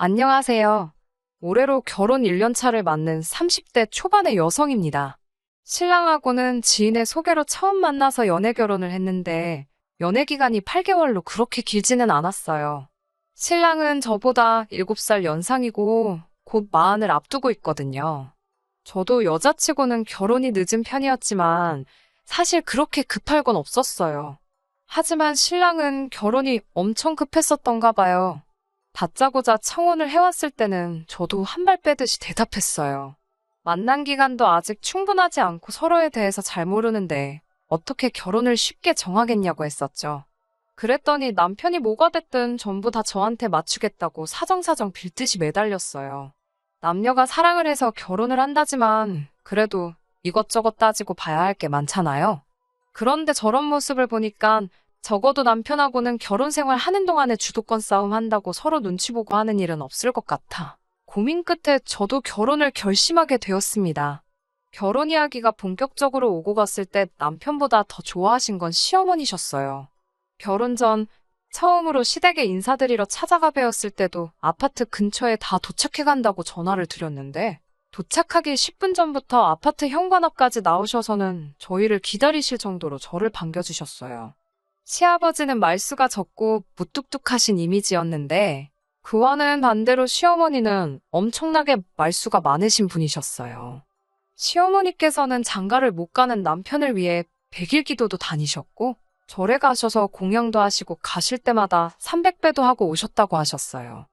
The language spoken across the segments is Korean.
안녕하세요. 올해로 결혼 1년차를 맞는 30대 초반의 여성입니다. 신랑하고는 지인의 소개로 처음 만나서 연애 결혼을 했는데 연애 기간이 8개월로 그렇게 길지는 않았어요. 신랑은 저보다 7살 연상이고 곧 마흔을 앞두고 있거든요. 저도 여자치고는 결혼이 늦은 편이었지만 사실 그렇게 급할 건 없었어요. 하지만 신랑은 결혼이 엄청 급했었던가 봐요. 다짜고짜 청혼을 해왔을 때는 저도 한 발 빼듯이 대답했어요. 만난 기간도 아직 충분하지 않고 서로에 대해서 잘 모르는데 어떻게 결혼을 쉽게 정하겠냐고 했었죠. 그랬더니 남편이 뭐가 됐든 전부 다 저한테 맞추겠다고 사정사정 빌듯이 매달렸어요. 남녀가 사랑을 해서 결혼을 한다지만 그래도 이것저것 따지고 봐야 할 게 많잖아요. 그런데 저런 모습을 보니까 적어도 남편하고는 결혼 생활 하는 동안에 주도권 싸움 한다고 서로 눈치 보고 하는 일은 없을 것 같아. 고민 끝에 저도 결혼을 결심하게 되었습니다. 결혼 이야기가 본격적으로 오고 갔을 때 남편보다 더 좋아하신 건 시어머니셨어요. 결혼 전 처음으로 시댁에 인사드리러 찾아가 뵈었을 때도 아파트 근처에 다 도착해 간다고 전화를 드렸는데 도착하기 10분 전부터 아파트 현관 앞까지 나오셔서는 저희를 기다리실 정도로 저를 반겨주셨어요. 시아버지는 말수가 적고 무뚝뚝하신 이미지였는데 그와는 반대로 시어머니는 엄청나게 말수가 많으신 분이셨어요. 시어머니께서는 장가를 못 가는 남편을 위해 백일 기도도 다니셨고 절에 가셔서 공양도 하시고 가실 때마다 300배도 하고 오셨다고 하셨어요.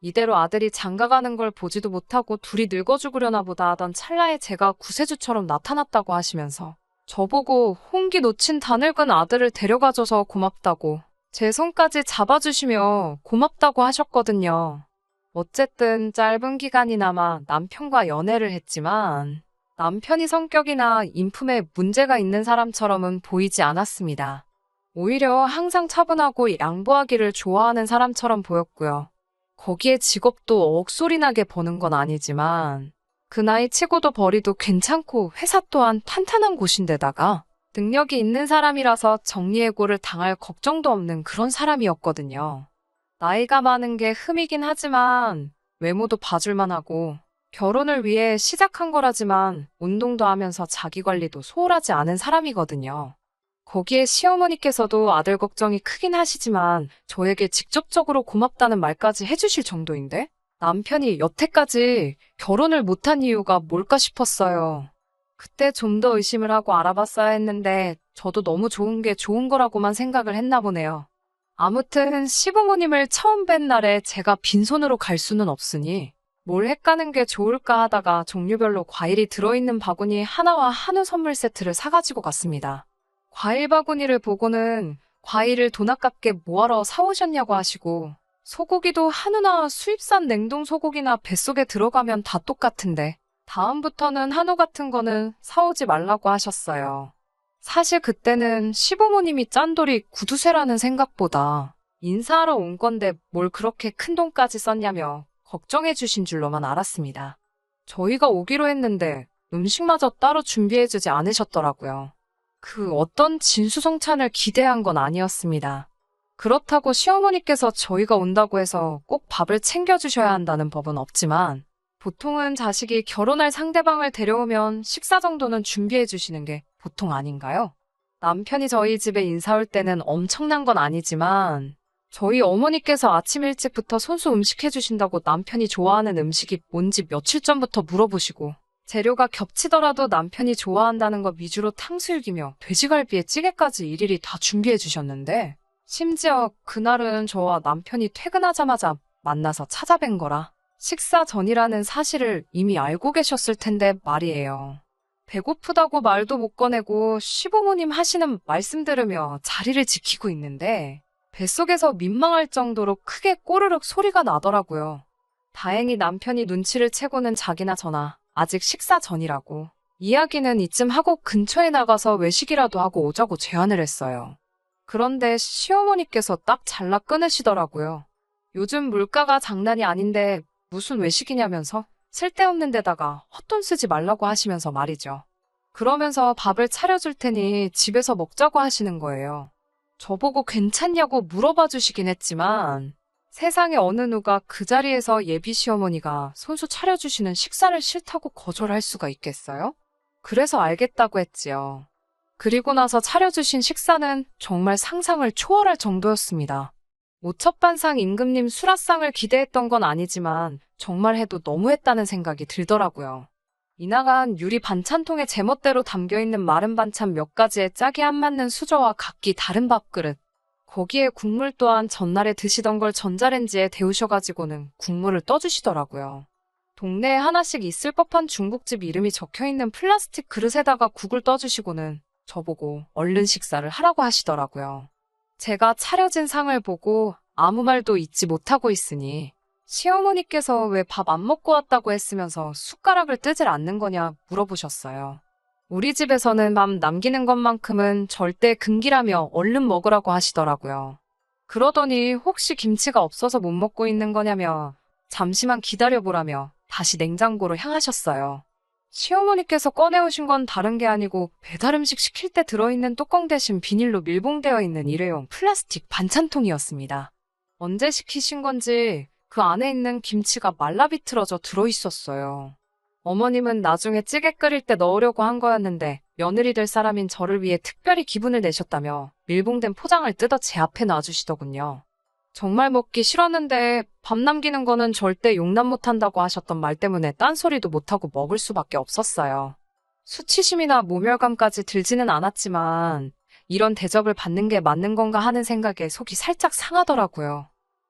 이대로 아들이 장가 가는 걸 보지도 못하고 둘이 늙어 죽으려나 보다 하던 찰나에 제가 구세주처럼 나타났다고 하시면서 저보고 홍기 놓친 다 늙은 아들을 데려가줘서 고맙다고 제 손까지 잡아주시며 고맙다고 하셨거든요. 어쨌든 짧은 기간이나마 남편과 연애를 했지만 남편이 성격이나 인품에 문제가 있는 사람처럼은 보이지 않았습니다. 오히려 항상 차분하고 양보하기를 좋아하는 사람처럼 보였고요. 거기에 직업도 억소리나게 버는 건 아니지만 그 나이 치고도 벌이도 괜찮고 회사 또한 탄탄한 곳인데다가 능력이 있는 사람이라서 정리해고를 당할 걱정도 없는 그런 사람이었거든요. 나이가 많은 게 흠이긴 하지만 외모도 봐줄만 하고 결혼을 위해 시작한 거라지만 운동도 하면서 자기 관리도 소홀하지 않은 사람이거든요. 거기에 시어머니께서도 아들 걱정이 크긴 하시지만 저에게 직접적으로 고맙다는 말까지 해주실 정도인데 남편이 여태까지 결혼을 못한 이유가 뭘까 싶었어요. 그때 좀 더 의심을 하고 알아봤어야 했는데 저도 너무 좋은 게 좋은 거라고만 생각을 했나 보네요. 아무튼 시부모님을 처음 뵌 날에 제가 빈손으로 갈 수는 없으니 뭘 해가는 게 좋을까 하다가 종류별로 과일이 들어있는 바구니 하나와 한우 선물 세트를 사가지고 갔습니다. 과일 바구니를 보고는 과일을 돈 아깝게 뭐하러 사오셨냐고 하시고 소고기도 한우나 수입산 냉동 소고기나 뱃속에 들어가면 다 똑같은데 다음부터는 한우 같은 거는 사오지 말라고 하셨어요. 사실 그때는 시부모님이 짠돌이 구두쇠라는 생각보다 인사하러 온 건데 뭘 그렇게 큰 돈까지 썼냐며 걱정해 주신 줄로만 알았습니다. 저희가 오기로 했는데 음식마저 따로 준비해 주지 않으셨더라고요. 그 어떤 진수성찬을 기대한 건 아니었습니다. 그렇다고 시어머니께서 저희가 온다고 해서 꼭 밥을 챙겨주셔야 한다는 법은 없지만 보통은 자식이 결혼할 상대방을 데려오면 식사 정도는 준비해 주시는 게 보통 아닌가요? 남편이 저희 집에 인사 올 때는 엄청난 건 아니지만 저희 어머니께서 아침 일찍부터 손수 음식 해주신다고 남편이 좋아하는 음식이 뭔지 며칠 전부터 물어보시고 재료가 겹치더라도 남편이 좋아한다는 거 위주로 탕수육이며 돼지갈비에 찌개까지 일일이 다 준비해 주셨는데 심지어 그날은 저와 남편이 퇴근하자마자 만나서 찾아뵌 거라 식사 전이라는 사실을 이미 알고 계셨을 텐데 말이에요. 배고프다고 말도 못 꺼내고 시부모님 하시는 말씀 들으며 자리를 지키고 있는데 뱃속에서 민망할 정도로 크게 꼬르륵 소리가 나더라고요. 다행히 남편이 눈치를 채고는 자기나 저나 아직 식사 전이라고 이야기는 이쯤 하고 근처에 나가서 외식이라도 하고 오자고 제안을 했어요. 그런데 시어머니께서 딱 잘라 끊으시더라고요. 요즘 물가가 장난이 아닌데 무슨 외식이냐면서 쓸데없는 데다가 헛돈 쓰지 말라고 하시면서 말이죠. 그러면서 밥을 차려줄 테니 집에서 먹자고 하시는 거예요. 저보고 괜찮냐고 물어봐 주시긴 했지만 세상에 어느 누가 그 자리에서 예비 시어머니가 손수 차려주시는 식사를 싫다고 거절할 수가 있겠어요? 그래서 알겠다고 했지요. 그리고 나서 차려주신 식사는 정말 상상을 초월할 정도였습니다. 오첩반상 임금님 수라상을 기대했던 건 아니지만 정말 해도 너무했다는 생각이 들더라고요. 이나간 유리 반찬통에 제멋대로 담겨있는 마른 반찬 몇 가지에 짝이 안 맞는 수저와 각기 다른 밥그릇. 거기에 국물 또한 전날에 드시던 걸 전자레인지에 데우셔가지고는 국물을 떠주시더라고요. 동네에 하나씩 있을 법한 중국집 이름이 적혀있는 플라스틱 그릇에다가 국을 떠주시고는 저보고 얼른 식사를 하라고 하시더라고요. 제가 차려진 상을 보고 아무 말도 잊지 못하고 있으니 시어머니께서 왜 밥 안 먹고 왔다고 했으면서 숟가락을 뜨질 않는 거냐 물어보셨어요. 우리 집에서는 밥 남기는 것만큼은 절대 금기라며 얼른 먹으라고 하시더라고요. 그러더니 혹시 김치가 없어서 못 먹고 있는 거냐며 잠시만 기다려보라며 다시 냉장고로 향하셨어요. 시어머니께서 꺼내오신 건 다른 게 아니고 배달 음식 시킬 때 들어있는 뚜껑 대신 비닐로 밀봉되어 있는 일회용 플라스틱 반찬통이었습니다. 언제 시키신 건지 그 안에 있는 김치가 말라 비틀어져 들어있었어요. 어머님은 나중에 찌개 끓일 때 넣으려고 한 거였는데 며느리 될 사람인 저를 위해 특별히 기분을 내셨다며 밀봉된 포장을 뜯어 제 앞에 놔주시더군요. 정말 먹기 싫었는데 밥 남기는 거는 절대 용납 못한다고 하셨던 말 때문에 딴소리도 못하고 먹을 수밖에 없었어요. 수치심이나 모멸감까지 들지는 않았지만 이런 대접을 받는 게 맞는 건가 하는 생각에 속이 살짝 상하더라고요.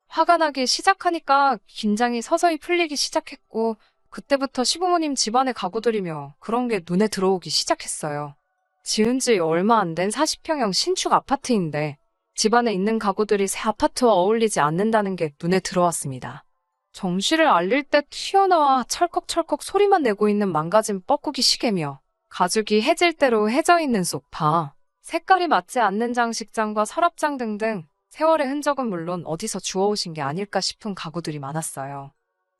화가 나기 시작하니까 긴장이 서서히 풀리기 시작했고 그때부터 시부모님 집안의 가구들이며 그런 게 눈에 들어오기 시작했어요. 지은 지 얼마 안 된 40평형 신축 아파트인데 집안에 있는 가구들이 새 아파트와 어울리지 않는다는 게 눈에 들어왔습니다. 정시를 알릴 때 튀어나와 철컥철컥 소리만 내고 있는 망가진 뻐꾸기 시계며 가죽이 해질 대로 해져 있는 소파, 색깔이 맞지 않는 장식장과 서랍장 등등 세월의 흔적은 물론 어디서 주워오신 게 아닐까 싶은 가구들이 많았어요.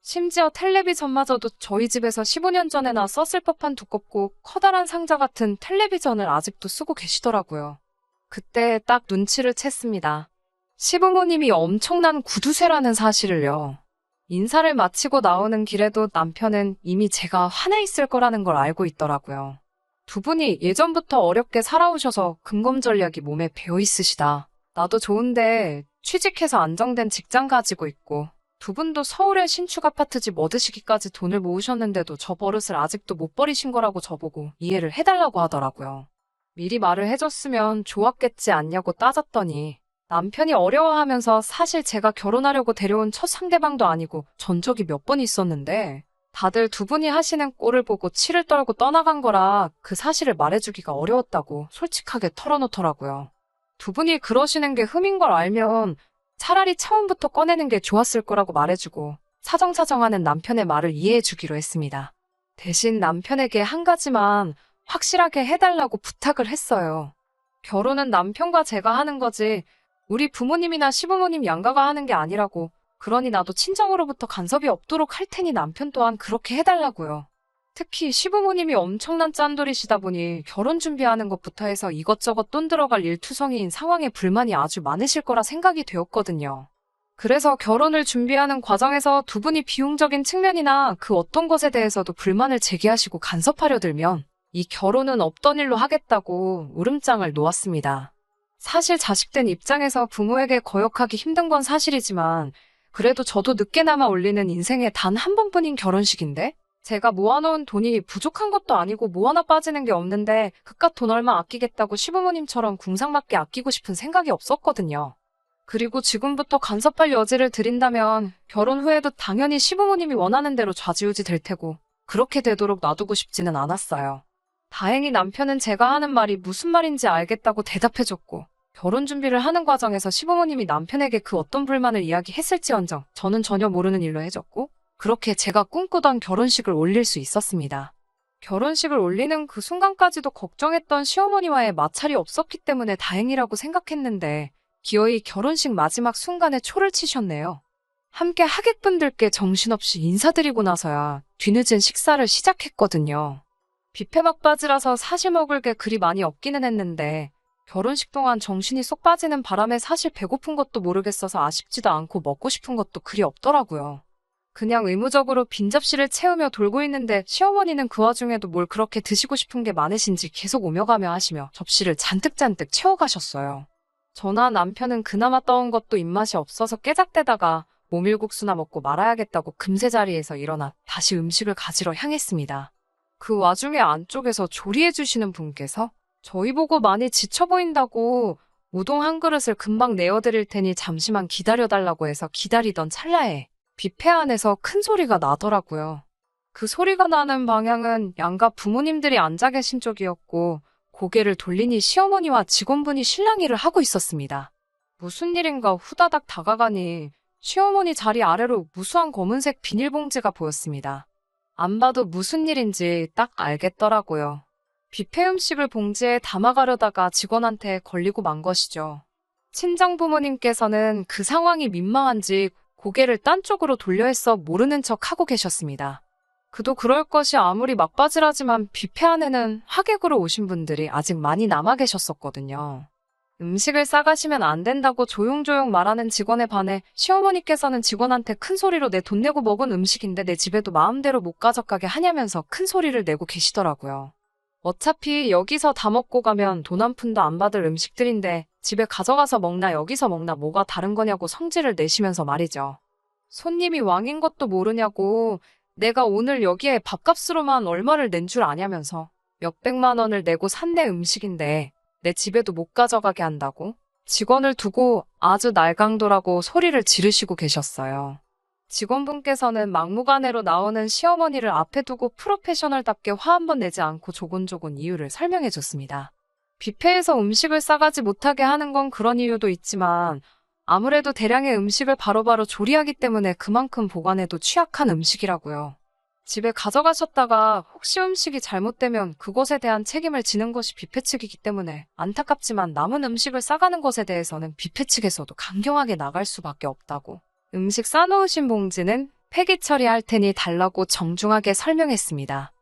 심지어 텔레비전마저도 저희 집에서 15년 전에나 썼을 법한 두껍고 커다란 상자 같은 텔레비전을 아직도 쓰고 계시더라고요. 그때 딱 눈치를 챘습니다. 시부모님이 엄청난 구두쇠라는 사실을요. 인사를 마치고 나오는 길에도 남편은 이미 제가 화나 있을 거라는 걸 알고 있더라고요. 두 분이 예전부터 어렵게 살아오셔서 근검 전략이 몸에 배어 있으시다. 나도 좋은데 취직해서 안정된 직장 가지고 있고 두 분도 서울에 신축 아파트 집 얻으시기까지 돈을 모으셨는데도 저 버릇을 아직도 못 버리신 거라고 저보고 이해를 해달라고 하더라고요. 미리 말을 해줬으면 좋았겠지 않냐고 따졌더니 남편이 어려워하면서 사실 제가 결혼하려고 데려온 첫 상대방도 아니고 전적이 몇 번 있었는데 다들 두 분이 하시는 꼴을 보고 치를 떨고 떠나간 거라 그 사실을 말해주기가 어려웠다고 솔직하게 털어놓더라고요. 두 분이 그러시는 게 흠인 걸 알면 차라리 처음부터 꺼내는 게 좋았을 거라고 말해주고 사정사정하는 남편의 말을 이해해주기로 했습니다. 대신 남편에게 한 가지만 확실하게 해달라고 부탁을 했어요. 결혼은 남편과 제가 하는 거지 우리 부모님이나 시부모님 양가가 하는 게 아니라고 그러니 나도 친정으로부터 간섭이 없도록 할 테니 남편 또한 그렇게 해달라고요. 특히 시부모님이 엄청난 짠돌이시다 보니 결혼 준비하는 것부터 해서 이것저것 돈 들어갈 일투성이인 상황에 불만이 아주 많으실 거라 생각이 되었거든요. 그래서 결혼을 준비하는 과정에서 두 분이 비용적인 측면이나 그 어떤 것에 대해서도 불만을 제기하시고 간섭하려 들면 이 결혼은 없던 일로 하겠다고 울음장을 놓았습니다. 사실 자식된 입장에서 부모에게 거역하기 힘든 건 사실이지만 그래도 저도 늦게나마 올리는 인생에 단한 번뿐인 결혼식인데 제가 모아놓은 돈이 부족한 것도 아니고 뭐 하나 빠지는 게 없는데 그깟 돈 얼마 아끼겠다고 시부모님처럼 궁상맞게 아끼고 싶은 생각이 없었거든요. 그리고 지금부터 간섭할 여지를 드린다면 결혼 후에도 당연히 시부모님이 원하는 대로 좌지우지 될 테고 그렇게 되도록 놔두고 싶지는 않았어요. 다행히 남편은 제가 하는 말이 무슨 말인지 알겠다고 대답해줬고 결혼 준비를 하는 과정에서 시부모님이 남편에게 그 어떤 불만을 이야기했을지언정 저는 전혀 모르는 일로 해줬고 그렇게 제가 꿈꾸던 결혼식을 올릴 수 있었습니다. 결혼식을 올리는 그 순간까지도 걱정했던 시어머니와의 마찰이 없었기 때문에 다행이라고 생각했는데 기어이 결혼식 마지막 순간에 초를 치셨네요. 함께 하객분들께 정신없이 인사드리고 나서야 뒤늦은 식사를 시작했거든요. 뷔페 막바지라서 사실 먹을 게 그리 많이 없기는 했는데 결혼식 동안 정신이 쏙 빠지는 바람에 사실 배고픈 것도 모르겠어서 아쉽지도 않고 먹고 싶은 것도 그리 없더라고요. 그냥 의무적으로 빈 접시를 채우며 돌고 있는데 시어머니는 그 와중에도 뭘 그렇게 드시고 싶은 게 많으신지 계속 오며 가며 하시며 접시를 잔뜩잔뜩 채워가셨어요. 저나 남편은 그나마 떠온 것도 입맛이 없어서 깨작대다가 모밀국수나 먹고 말아야겠다고 금세 자리에서 일어나 다시 음식을 가지러 향했습니다. 그 와중에 안쪽에서 조리해주시는 분께서 저희 보고 많이 지쳐 보인다고 우동 한 그릇을 금방 내어드릴 테니 잠시만 기다려달라고 해서 기다리던 찰나에 뷔페 안에서 큰 소리가 나더라고요. 그 소리가 나는 방향은 양가 부모님들이 앉아 계신 쪽이었고 고개를 돌리니 시어머니와 직원분이 실랑이를 하고 있었습니다. 무슨 일인가 후다닥 다가가니 시어머니 자리 아래로 무수한 검은색 비닐봉지가 보였습니다. 안 봐도 무슨 일인지 딱 알겠더라고요. 뷔페 음식을 봉지에 담아가려다가 직원한테 걸리고 만 것이죠. 친정 부모님께서는 그 상황이 민망한지 고개를 딴 쪽으로 돌려 했어 모르는 척 하고 계셨습니다. 그도 그럴 것이 아무리 막바지라지만 뷔페 안에는 하객으로 오신 분들이 아직 많이 남아 계셨었거든요. 음식을 싸가시면 안 된다고 조용조용 말하는 직원에 반해 시어머니께서는 직원한테 큰 소리로 내 돈 내고 먹은 음식인데 내 집에도 마음대로 못 가져가게 하냐면서 큰 소리를 내고 계시더라고요. 어차피 여기서 다 먹고 가면 돈 한 푼도 안 받을 음식들인데 집에 가져가서 먹나 여기서 먹나 뭐가 다른 거냐고 성질을 내시면서 말이죠. 손님이 왕인 것도 모르냐고 내가 오늘 여기에 밥값으로만 얼마를 낸 줄 아냐면서 몇백만 원을 내고 산 내 음식인데 내 집에도 못 가져가게 한다고 직원을 두고 아주 날강도라고 소리를 지르시고 계셨어요. 직원분께서는 막무가내로 나오는 시어머니를 앞에 두고 프로페셔널답게 화 한 번 내지 않고 조곤조곤 이유를 설명해 줬습니다. 뷔페에서 음식을 싸가지 못하게 하는 건 그런 이유도 있지만 아무래도 대량의 음식을 바로바로 조리하기 때문에 그만큼 보관에도 취약한 음식이라고요. 집에 가져가셨다가 혹시 음식이 잘못되면 그것에 대한 책임을 지는 것이 뷔페 측이기 때문에 안타깝지만 남은 음식을 싸가는 것에 대해서는 뷔페 측에서도 강경하게 나갈 수밖에 없다고. 음식 싸놓으신 봉지는 폐기 처리할 테니 달라고 정중하게 설명했습니다.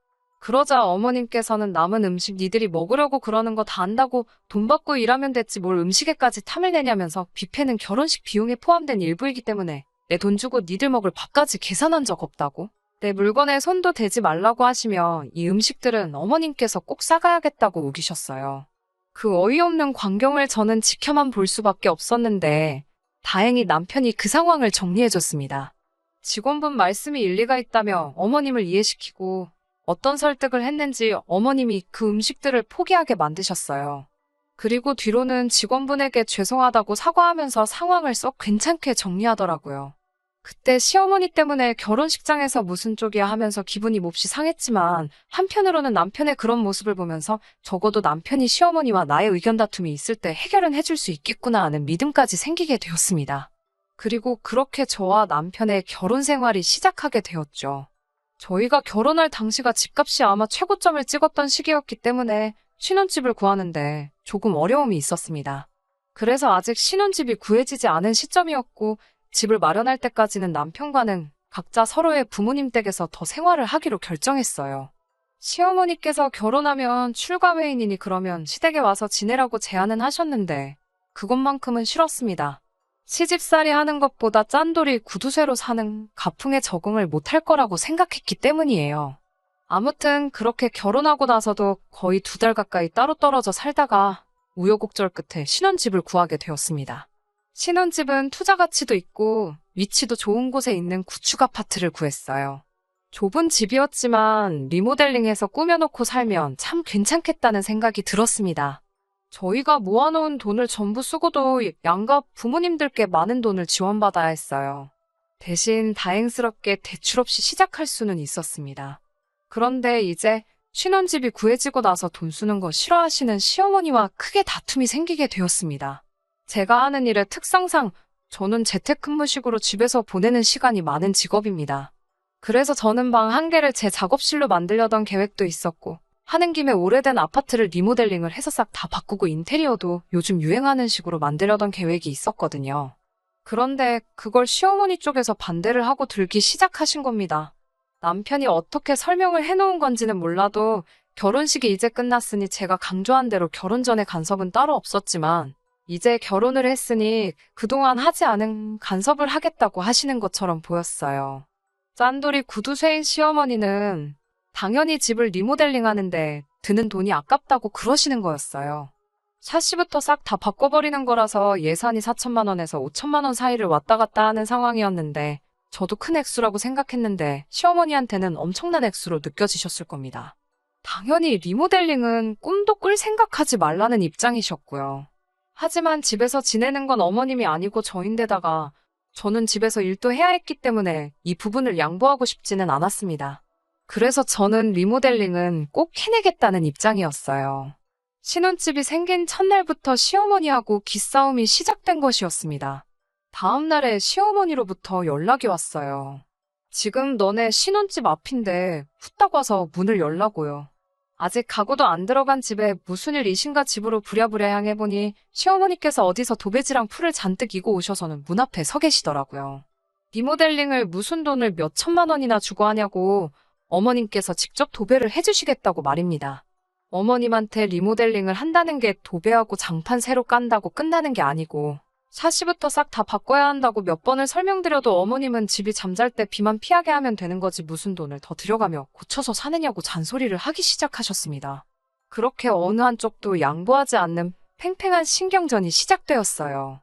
그러자 어머님께서는 남은 음식 니들이 먹으려고 그러는 거 다 안다고 돈 받고 일하면 됐지 뭘 음식에까지 탐을 내냐면서 뷔페는 결혼식 비용에 포함된 일부이기 때문에 내 돈 주고 니들 먹을 밥까지 계산한 적 없다고. 내 물건에 손도 대지 말라고 하시며 이 음식들은 어머님께서 꼭 싸가야겠다고 우기셨어요. 그 어이없는 광경을 저는 지켜만 볼 수밖에 없었는데 다행히 남편이 그 상황을 정리해줬습니다. 직원분 말씀이 일리가 있다며 어머님을 이해시키고 어떤 설득을 했는지 어머님이 그 음식들을 포기하게 만드셨어요. 그리고 뒤로는 직원분에게 죄송하다고 사과하면서 상황을 썩 괜찮게 정리하더라고요. 그때 시어머니 때문에 결혼식장에서 무슨 쪽이야 하면서 기분이 몹시 상했지만 한편으로는 남편의 그런 모습을 보면서 적어도 남편이 시어머니와 나의 의견 다툼이 있을 때 해결은 해줄 수 있겠구나 하는 믿음까지 생기게 되었습니다. 그리고 그렇게 저와 남편의 결혼 생활이 시작하게 되었죠. 저희가 결혼할 당시가 집값이 아마 최고점을 찍었던 시기였기 때문에 신혼집을 구하는데 조금 어려움이 있었습니다. 그래서 아직 신혼집이 구해지지 않은 시점이었고 집을 마련할 때까지는 남편과는 각자 서로의 부모님 댁에서 더 생활을 하기로 결정했어요. 시어머니께서 결혼하면 출가회인이니 그러면 시댁에 와서 지내라고 제안은 하셨는데 그것만큼은 싫었습니다. 시집살이 하는 것보다 짠돌이 구두쇠로 사는 가풍에 적응을 못할 거라고 생각했기 때문이에요. 아무튼 그렇게 결혼하고 나서도 거의 두 달 가까이 따로 떨어져 살다가 우여곡절 끝에 신혼집을 구하게 되었습니다. 신혼집은 투자 가치도 있고 위치도 좋은 곳에 있는 구축 아파트를 구했어요. 좁은 집이었지만 리모델링해서 꾸며놓고 살면 참 괜찮겠다는 생각이 들었습니다. 저희가 모아놓은 돈을 전부 쓰고도 양가 부모님들께 많은 돈을 지원받아야 했어요. 대신 다행스럽게 대출 없이 시작할 수는 있었습니다. 그런데 이제 신혼집이 구해지고 나서 돈 쓰는 거 싫어하시는 시어머니와 크게 다툼이 생기게 되었습니다. 제가 하는 일의 특성상 저는 재택근무식으로 집에서 보내는 시간이 많은 직업입니다. 그래서 저는 방 한 개를 제 작업실로 만들려던 계획도 있었고, 하는 김에 오래된 아파트를 리모델링을 해서 싹 다 바꾸고 인테리어도 요즘 유행하는 식으로 만들려던 계획이 있었거든요. 그런데 그걸 시어머니 쪽에서 반대를 하고 들기 시작하신 겁니다. 남편이 어떻게 설명을 해놓은 건지는 몰라도 결혼식이 이제 끝났으니 제가 강조한 대로 결혼 전에 간섭은 따로 없었지만 이제 결혼을 했으니 그동안 하지 않은 간섭을 하겠다고 하시는 것처럼 보였어요. 짠돌이 구두쇠인 시어머니는 당연히 집을 리모델링 하는데 드는 돈이 아깝다고 그러시는 거였어요. 샤시부터 싹 다 바꿔버리는 거라서 예산이 4천만 원에서 5천만 원 사이를 왔다 갔다 하는 상황이었는데 저도 큰 액수라고 생각했는데 시어머니한테는 엄청난 액수로 느껴지셨을 겁니다. 당연히 리모델링은 꿈도 꿀 생각하지 말라는 입장이셨고요. 하지만 집에서 지내는 건 어머님이 아니고 저인데다가 저는 집에서 일도 해야 했기 때문에 이 부분을 양보하고 싶지는 않았습니다. 그래서 저는 리모델링은 꼭 해내겠다는 입장이었어요. 신혼집이 생긴 첫날부터 시어머니하고 기싸움이 시작된 것이었습니다. 다음 날에 시어머니로부터 연락이 왔어요. 지금 너네 신혼집 앞인데 후딱 와서 문을 열라고요. 아직 가구도 안 들어간 집에 무슨 일이신가 집으로 부랴부랴 향해 보니 시어머니께서 어디서 도배지랑 풀을 잔뜩 이고 오셔서는 문 앞에 서 계시더라고요. 리모델링을 무슨 돈을 몇 천만 원이나 주고 하냐고 어머님께서 직접 도배를 해주시겠다고 말입니다. 어머님한테 리모델링을 한다는 게 도배하고 장판 새로 깐다고 끝나는 게 아니고 샤시부터 싹 다 바꿔야 한다고 몇 번을 설명드려도 어머님은 집이 잠잘 때 비만 피하게 하면 되는 거지 무슨 돈을 더 들여가며 고쳐서 사느냐고 잔소리를 하기 시작하셨습니다. 그렇게 어느 한쪽도 양보하지 않는 팽팽한 신경전이 시작되었어요.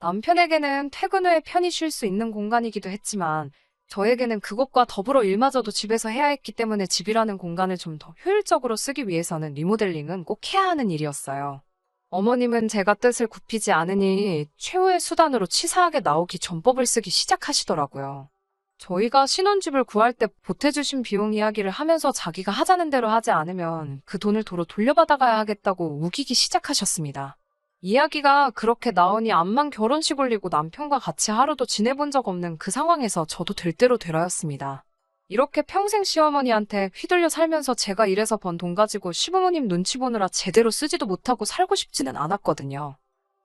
남편에게는 퇴근 후에 편히 쉴 수 있는 공간이기도 했지만 저에게는 그것과 더불어 일마저도 집에서 해야 했기 때문에 집이라는 공간을 좀 더 효율적으로 쓰기 위해서는 리모델링은 꼭 해야 하는 일이었어요. 어머님은 제가 뜻을 굽히지 않으니 최후의 수단으로 치사하게 나오기 전법을 쓰기 시작하시더라고요. 저희가 신혼집을 구할 때 보태주신 비용 이야기를 하면서 자기가 하자는 대로 하지 않으면 그 돈을 도로 돌려받아가야 하겠다고 우기기 시작하셨습니다. 이야기가 그렇게 나오니 암만 결혼식 올리고 남편과 같이 하루도 지내본 적 없는 그 상황에서 저도 될 대로 되라였습니다. 이렇게 평생 시어머니한테 휘둘려 살면서 제가 일해서 번 돈 가지고 시부모님 눈치 보느라 제대로 쓰지도 못하고 살고 싶지는 않았거든요.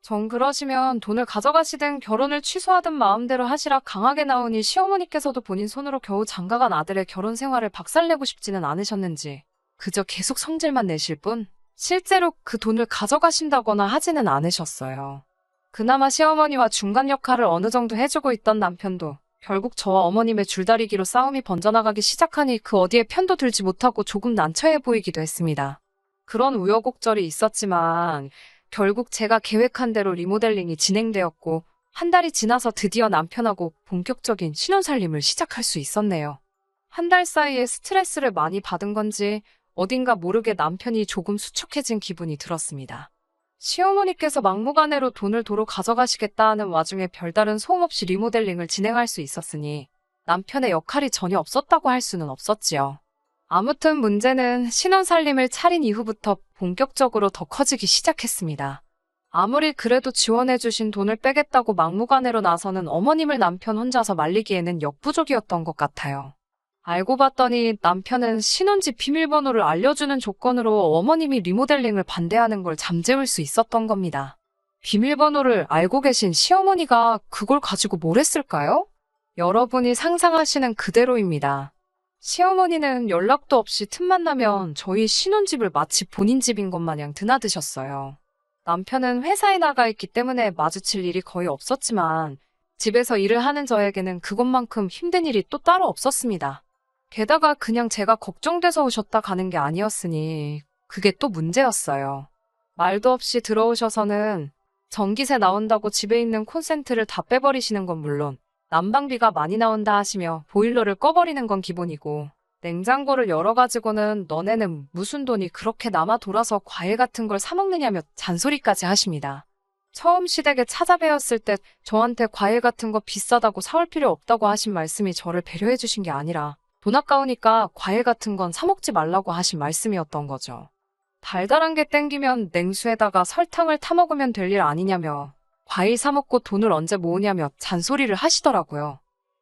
정 그러시면 돈을 가져가시든 결혼을 취소하든 마음대로 하시라 강하게 나오니 시어머니께서도 본인 손으로 겨우 장가간 아들의 결혼 생활을 박살내고 싶지는 않으셨는지 그저 계속 성질만 내실 뿐 실제로 그 돈을 가져가신다거나 하지는 않으셨어요. 그나마 시어머니와 중간 역할을 어느 정도 해주고 있던 남편도 결국 저와 어머님의 줄다리기로 싸움이 번져나가기 시작하니 그 어디에 편도 들지 못하고 조금 난처해 보이기도 했습니다. 그런 우여곡절이 있었지만 결국 제가 계획한 대로 리모델링이 진행되었고 한 달이 지나서 드디어 남편하고 본격적인 신혼살림을 시작할 수 있었네요. 한 달 사이에 스트레스를 많이 받은 건지 어딘가 모르게 남편이 조금 수척해진 기분이 들었습니다. 시어머니께서 막무가내로 돈을 도로 가져가시겠다 하는 와중에 별다른 소음 없이 리모델링을 진행할 수 있었으니 남편의 역할이 전혀 없었다고 할 수는 없었지요. 아무튼 문제는 신혼살림을 차린 이후부터 본격적으로 더 커지기 시작했습니다. 아무리 그래도 지원해주신 돈을 빼겠다고 막무가내로 나서는 어머님을 남편 혼자서 말리기에는 역부족이었던 것 같아요. 알고 봤더니 남편은 신혼집 비밀번호를 알려주는 조건으로 어머님이 리모델링을 반대하는 걸 잠재울 수 있었던 겁니다. 비밀번호를 알고 계신 시어머니가 그걸 가지고 뭘 했을까요? 여러분이 상상하시는 그대로입니다. 시어머니는 연락도 없이 틈만 나면 저희 신혼집을 마치 본인 집인 것 마냥 드나드셨어요. 남편은 회사에 나가 있기 때문에 마주칠 일이 거의 없었지만 집에서 일을 하는 저에게는 그것만큼 힘든 일이 또 따로 없었습니다. 게다가 그냥 제가 걱정돼서 오셨다 가는 게 아니었으니 그게 또 문제였어요. 말도 없이 들어오셔서는 전기세 나온다고 집에 있는 콘센트를 다 빼버리시는 건 물론 난방비가 많이 나온다 하시며 보일러를 꺼버리는 건 기본이고 냉장고를 열어가지고는 너네는 무슨 돈이 그렇게 남아 돌아서 과일 같은 걸 사먹느냐며 잔소리까지 하십니다. 처음 시댁에 찾아뵈었을 때 저한테 과일 같은 거 비싸다고 사올 필요 없다고 하신 말씀이 저를 배려해 주신 게 아니라 돈 아까우니까 과일 같은 건 사 먹지 말라고 하신 말씀이었던 거죠. 달달한 게 땡기면 냉수에다가 설탕을 타먹으면 될 일 아니냐며 과일 사 먹고 돈을 언제 모으냐며 잔소리를 하시더라고요.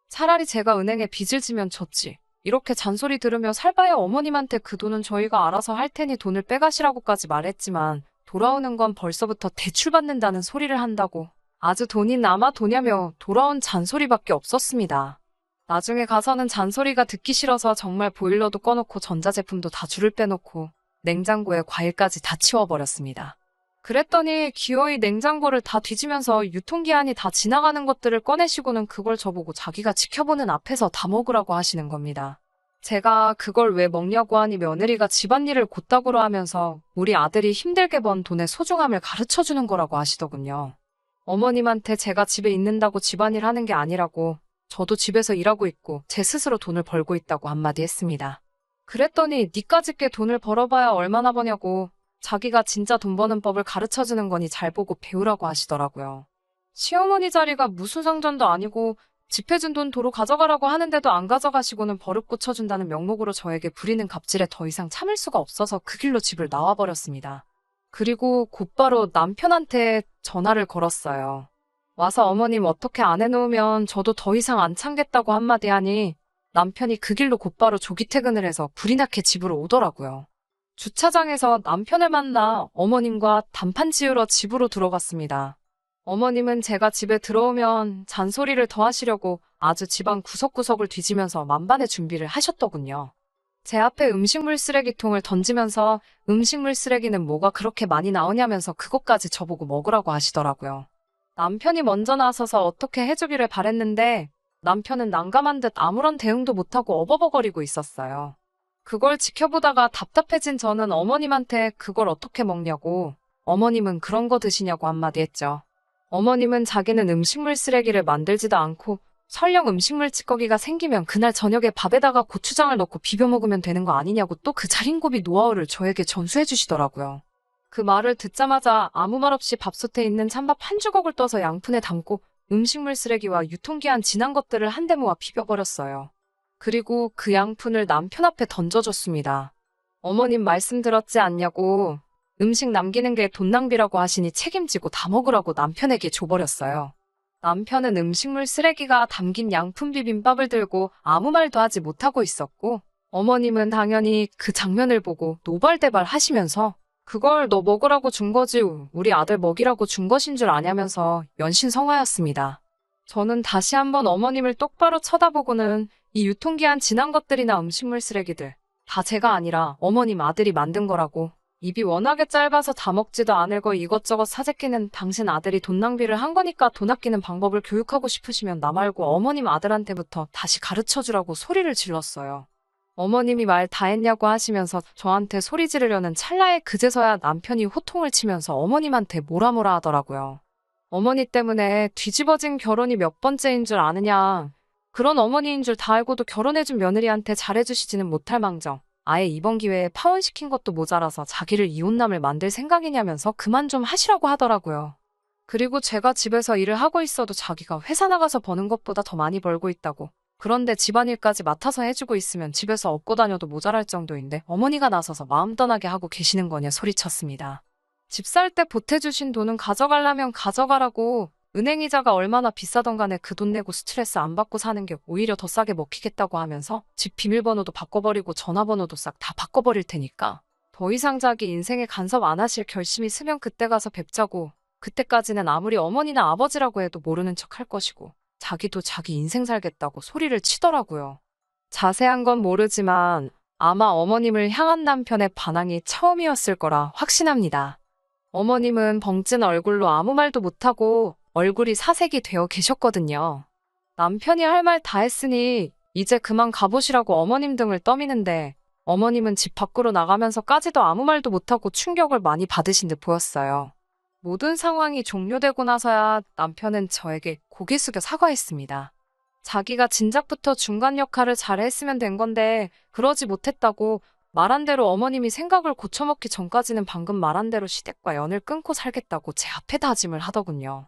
차라리 제가 은행에 빚을 지면 졌지. 이렇게 잔소리 들으며 살바의 어머님한테 그 돈은 저희가 알아서 할 테니 돈을 빼가시라고까지 말했지만 돌아오는 건 벌써부터 대출받는다는 소리를 한다고 아주 돈이 남아 도냐며 돌아온 잔소리밖에 없었습니다. 나중에 가서는 잔소리가 듣기 싫어서 정말 보일러도 꺼놓고 전자제품도 다 줄을 빼놓고 냉장고에 과일까지 다 치워버렸습니다. 그랬더니 기어이 냉장고를 다 뒤지면서 유통기한이 다 지나가는 것들을 꺼내시고는 그걸 저보고 자기가 지켜보는 앞에서 다 먹으라고 하시는 겁니다. 제가 그걸 왜 먹냐고 하니 며느리가 집안일을 곧다구로 하면서 우리 아들이 힘들게 번 돈의 소중함을 가르쳐 주는 거라고 하시더군요. 어머님한테 제가 집에 있는다고 집안일 하는 게 아니라고 저도 집에서 일하고 있고 제 스스로 돈을 벌고 있다고 한마디 했습니다. 그랬더니 니까짓 게 돈을 벌어봐야 얼마나 버냐고 자기가 진짜 돈 버는 법을 가르쳐 주는 거니 잘 보고 배우라고 하시더라고요. 시어머니 자리가 무슨 상전도 아니고 집해준 돈 도로 가져가라고 하는데도 안 가져가시고는 버릇 고쳐준다는 명목으로 저에게 부리는 갑질에 더 이상 참을 수가 없어서 그 길로 집을 나와버렸습니다. 그리고 곧바로 남편한테 전화를 걸었어요. 와서 어머님 어떻게 안 해놓으면 저도 더 이상 안 참겠다고 한마디 하니 남편이 그 길로 곧바로 조기 퇴근을 해서 불이 나게 집으로 오더라고요. 주차장에서 남편을 만나 어머님과 단판 지으러 집으로 들어갔습니다. 어머님은 제가 집에 들어오면 잔소리를 더 하시려고 아주 집안 구석구석을 뒤지면서 만반의 준비를 하셨더군요. 제 앞에 음식물 쓰레기통을 던지면서 음식물 쓰레기는 뭐가 그렇게 많이 나오냐면서 그것까지 저보고 먹으라고 하시더라고요. 남편이 먼저 나서서 어떻게 해주기를 바랬는데 남편은 난감한 듯 아무런 대응도 못하고 어버버거리고 있었어요. 그걸 지켜보다가 답답해진 저는 어머님한테 그걸 어떻게 먹냐고 어머님은 그런 거 드시냐고 한마디 했죠. 어머님은 자기는 음식물 쓰레기를 만들지도 않고 설령 음식물 찌꺼기가 생기면 그날 저녁에 밥에다가 고추장을 넣고 비벼 먹으면 되는 거 아니냐고 또 그 자린고비 노하우를 저에게 전수해 주시더라고요. 그 말을 듣자마자 아무 말 없이 밥솥에 있는 찬밥 한 주걱을 떠서 양푼에 담고 음식물 쓰레기와 유통기한 지난 것들을 한데 모아 비벼버렸어요. 그리고 그 양푼을 남편 앞에 던져줬습니다. 어머님 말씀 들었지 않냐고 음식 남기는 게 돈 낭비라고 하시니 책임지고 다 먹으라고 남편에게 줘버렸어요. 남편은 음식물 쓰레기가 담긴 양푼 비빔밥을 들고 아무 말도 하지 못하고 있었고, 어머님은 당연히 그 장면을 보고 노발대발 하시면서 그걸 너 먹으라고 준 거지 우리 아들 먹이라고 준 것인 줄 아냐면서 연신성화였습니다. 저는 다시 한번 어머님을 똑바로 쳐다보고는 이 유통기한 지난 것들이나 음식물 쓰레기들 다 제가 아니라 어머님 아들이 만든 거라고 입이 워낙에 짧아서 다 먹지도 않을 거 이것저것 사재끼는 당신 아들이 돈 낭비를 한 거니까 돈 아끼는 방법을 교육하고 싶으시면 나 말고 어머님 아들한테부터 다시 가르쳐 주라고 소리를 질렀어요. 어머님이 말 다 했냐고 하시면서 저한테 소리 지르려는 찰나에 그제서야 남편이 호통을 치면서 어머님한테 뭐라 뭐라 하더라고요. 어머니 때문에 뒤집어진 결혼이 몇 번째인 줄 아느냐. 그런 어머니인 줄 다 알고도 결혼해준 며느리한테 잘해주시지는 못할 망정. 아예 이번 기회에 파혼시킨 것도 모자라서 자기를 이혼남을 만들 생각이냐면서 그만 좀 하시라고 하더라고요. 그리고 제가 집에서 일을 하고 있어도 자기가 회사 나가서 버는 것보다 더 많이 벌고 있다고. 그런데 집안일까지 맡아서 해주고 있으면 집에서 업고 다녀도 모자랄 정도인데 어머니가 나서서 마음 떠나게 하고 계시는 거냐 소리쳤습니다. 집 살 때 보태주신 돈은 가져가려면 가져가라고 은행 이자가 얼마나 비싸던 간에 그 돈 내고 스트레스 안 받고 사는 게 오히려 더 싸게 먹히겠다고 하면서 집 비밀번호도 바꿔버리고 전화번호도 싹 다 바꿔버릴 테니까 더 이상 자기 인생에 간섭 안 하실 결심이 있으면 그때 가서 뵙자고 그때까지는 아무리 어머니나 아버지라고 해도 모르는 척 할 것이고 자기도 자기 인생 살겠다고 소리를 치더라고요. 자세한 건 모르지만 아마 어머님을 향한 남편의 반항이 처음이었을 거라 확신합니다. 어머님은 벙찐 얼굴로 아무 말도 못하고 얼굴이 사색이 되어 계셨거든요. 남편이 할 말 다 했으니 이제 그만 가보시라고 어머님 등을 떠미는데 어머님은 집 밖으로 나가면서까지도 아무 말도 못하고 충격을 많이 받으신 듯 보였어요. 모든 상황이 종료되고 나서야 남편은 저에게 고개 숙여 사과했습니다. 자기가 진작부터 중간 역할을 잘했으면 된 건데 그러지 못했다고 말한 대로 어머님이 생각을 고쳐먹기 전까지는 방금 말한 대로 시댁과 연을 끊고 살겠다고 제 앞에 다짐을 하더군요.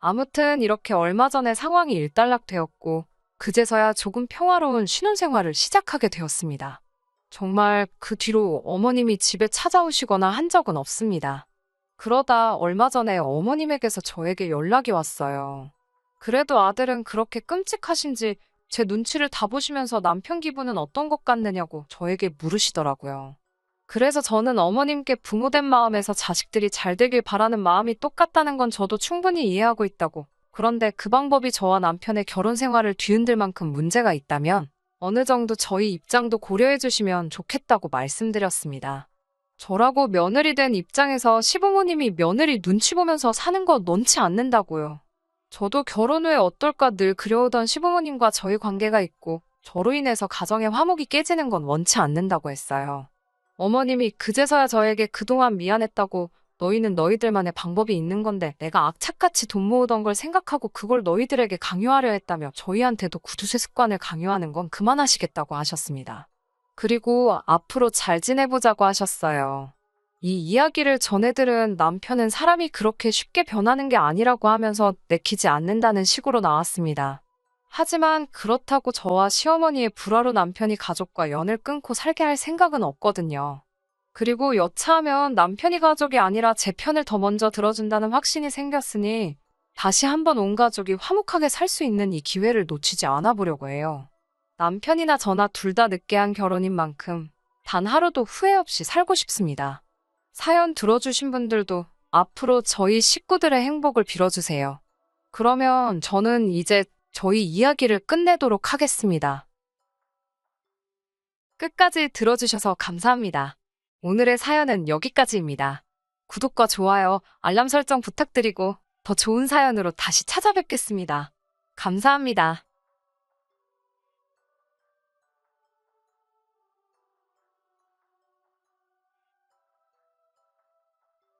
아무튼 이렇게 얼마 전에 상황이 일단락되었고 그제서야 조금 평화로운 신혼생활을 시작하게 되었습니다. 정말 그 뒤로 어머님이 집에 찾아오시거나 한 적은 없습니다. 그러다 얼마 전에 어머님에게서 저에게 연락이 왔어요. 그래도 아들은 그렇게 끔찍하신지 제 눈치를 다 보시면서 남편 기분은 어떤 것 같느냐고 저에게 물으시더라고요. 그래서 저는 어머님께 부모된 마음에서 자식들이 잘 되길 바라는 마음이 똑같다는 건 저도 충분히 이해하고 있다고. 그런데 그 방법이 저와 남편의 결혼 생활을 뒤흔들 만큼 문제가 있다면 어느 정도 저희 입장도 고려해 주시면 좋겠다고 말씀드렸습니다. 저라고 며느리 된 입장에서 시부모님이 며느리 눈치 보면서 사는 거 넌치 않는다고요. 저도 결혼 후에 어떨까 늘 그려오던 시부모님과 저희 관계가 있고 저로 인해서 가정의 화목이 깨지는 건 원치 않는다고 했어요. 어머님이 그제서야 저에게 그동안 미안했다고 너희는 너희들만의 방법이 있는 건데 내가 악착같이 돈 모으던 걸 생각하고 그걸 너희들에게 강요하려 했다며 저희한테도 구두쇠 습관을 강요하는 건 그만하시겠다고 하셨습니다. 그리고 앞으로 잘 지내보자고 하셨어요. 이 이야기를 전해들은 남편은 사람이 그렇게 쉽게 변하는 게 아니라고 하면서 내키지 않는다는 식으로 나왔습니다. 하지만 그렇다고 저와 시어머니의 불화로 남편이 가족과 연을 끊고 살게 할 생각은 없거든요. 그리고 여차하면 남편이 가족이 아니라 제 편을 더 먼저 들어준다는 확신이 생겼으니 다시 한번 온 가족이 화목하게 살 수 있는 이 기회를 놓치지 않아 보려고 해요. 남편이나 저나 둘 다 늦게 한 결혼인 만큼 단 하루도 후회 없이 살고 싶습니다. 사연 들어주신 분들도 앞으로 저희 식구들의 행복을 빌어주세요. 그러면 저는 이제 저희 이야기를 끝내도록 하겠습니다. 끝까지 들어주셔서 감사합니다. 오늘의 사연은 여기까지입니다. 구독과 좋아요, 알람 설정 부탁드리고 더 좋은 사연으로 다시 찾아뵙겠습니다. 감사합니다.